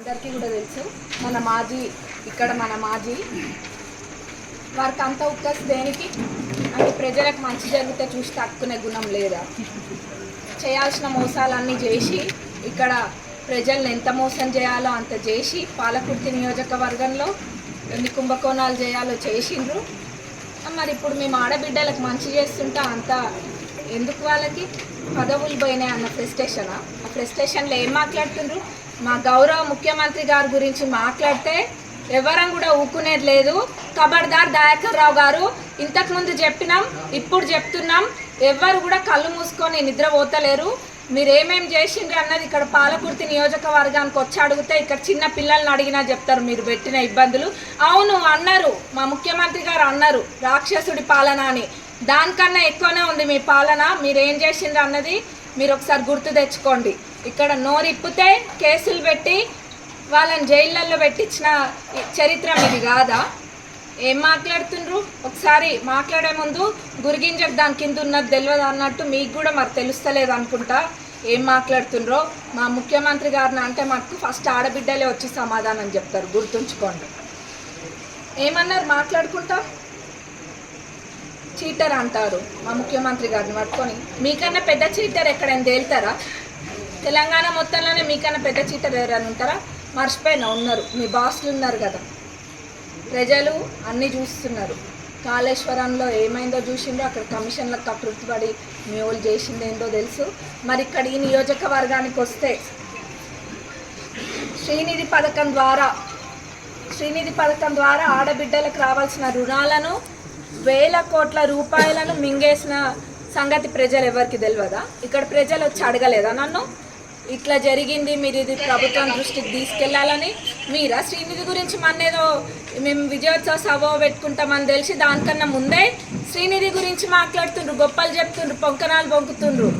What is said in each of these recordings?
అందరికీ కూడా తెలుసు. మన మాజీ ఇక్కడ మన మాజీ వారికి అంత ఉక్కస్ దేనికి? అంటే ప్రజలకు మంచి జరిగితే చూసి తక్కునే గుణం లేదా? చేయాల్సిన మోసాలన్నీ చేసి ఇక్కడ ప్రజల్ని ఎంత మోసం చేయాలో అంత చేసి పాలకుర్తి నియోజకవర్గంలో ఎన్ని కుంభకోణాలు చేయాలో చేసిండ్రు. మరి ఇప్పుడు మేము ఆడబిడ్డలకు మంచి చేస్తుంటే అంత ఎందుకు వాళ్ళకి? పదవులు పోయినాయి అన్న ఫ్రస్ట్రేషనా? ఆ ఫ్రస్ట్రేషన్లో ఏం మాట్లాడుతుండ్రు? మా గౌరవ ముఖ్యమంత్రి గారి గురించి మాట్లాడితే ఎవరం కూడా ఊకునేది లేదు. కబడ్దార్ దయాకర్ రావు గారు ఇంతకుముందు చెప్పినాం ఇప్పుడు చెప్తున్నాం. ఎవ్వరు కూడా కళ్ళు మూసుకొని నిద్ర పోతలేరు మీరు ఏమేమి చేసిండ్రు అన్నది ఇక్కడ పాలకుర్తి నియోజకవర్గానికి వచ్చి అడిగితే ఇక్కడ చిన్న పిల్లల్ని అడిగినా చెప్తారు మీరు పెట్టిన ఇబ్బందులు. అవును అన్నారు. మా ముఖ్యమంత్రి గారు అన్నారు రాక్షసుడి పాలన అని. దానికన్నా ఎక్కువనే ఉంది మీ పాలన. మీరు ఏం చేసిండ్రు అన్నది మీరు ఒకసారి గుర్తు తెచ్చుకోండి. ఇక్కడ నోరిప్పితే కేసులు పెట్టి వాళ్ళని జైళ్ళల్లో పెట్టించిన చరిత్ర మీది కాదా? ఏం మాట్లాడుతుండ్రు? ఒకసారి మాట్లాడే ముందు గురిగింజకు దాని కింద ఉన్నది తెలియదు అన్నట్టు మీకు కూడా మరి తెలుస్తలేదు అనుకుంటా. ఏం మాట్లాడుతుండ్రో? మా ముఖ్యమంత్రి గారిని అంటే మాకు ఫస్ట్ ఆడబిడ్డలే వచ్చి సమాధానం చెప్తారు. గుర్తుంచుకోండి. ఏమన్నారు? మాట్లాడుకుంటా? చీటర్ అంటారు మా ముఖ్యమంత్రి గారిని పట్టుకొని. మీకన్నా పెద్ద చీటర్ ఎక్కడైనా తేలుతారా? తెలంగాణ మొత్తంలోనే మీకన్నా పెద్ద చీటర్ ఎవరైనా ఉంటారా? మర్చిపోయినా ఉన్నారు. మీ బాస్లు ఉన్నారు కదా. ప్రజలు అన్నీ చూస్తున్నారు. కాళేశ్వరంలో ఏమైందో చూసిందో అక్కడ కమిషన్లకు కకృతిపడి మీ వాళ్ళు చేసింది ఏందో తెలుసు. మరి ఇక్కడ ఈ నియోజకవర్గానికి వస్తే శ్రీనిధి పథకం ద్వారా శ్రీనిధి పథకం ద్వారా ఆడబిడ్డలకు రావాల్సిన రుణాలను వేల కోట్ల రూపాయలను మింగేసిన సంగతి ప్రజలు ఎవరికి తెలియదా ఇక్కడ ప్రజలు వచ్చి అడగలేదా నన్ను? ఇట్లా జరిగింది మీరు ఇది ప్రభుత్వం దృష్టికి తీసుకెళ్ళాలని మీరా? శ్రీనిధి గురించి మన్నేదో మేము విజయోత్సవ సభ పెట్టుకుంటామని తెలిసి దానికన్నా ముందే శ్రీనిధి గురించి మాట్లాడుతుండ్రు గొప్పలు చెప్తుండ్రు పొంకనాలు పొంకుతుండ్రు.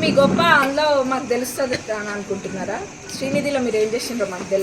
మీ గొప్ప అందులో మాకు తెలుస్తుంది అని అనుకుంటున్నారా? శ్రీనిధిలో మీరు ఏం చేసిండ్రో మాకు తెలుసు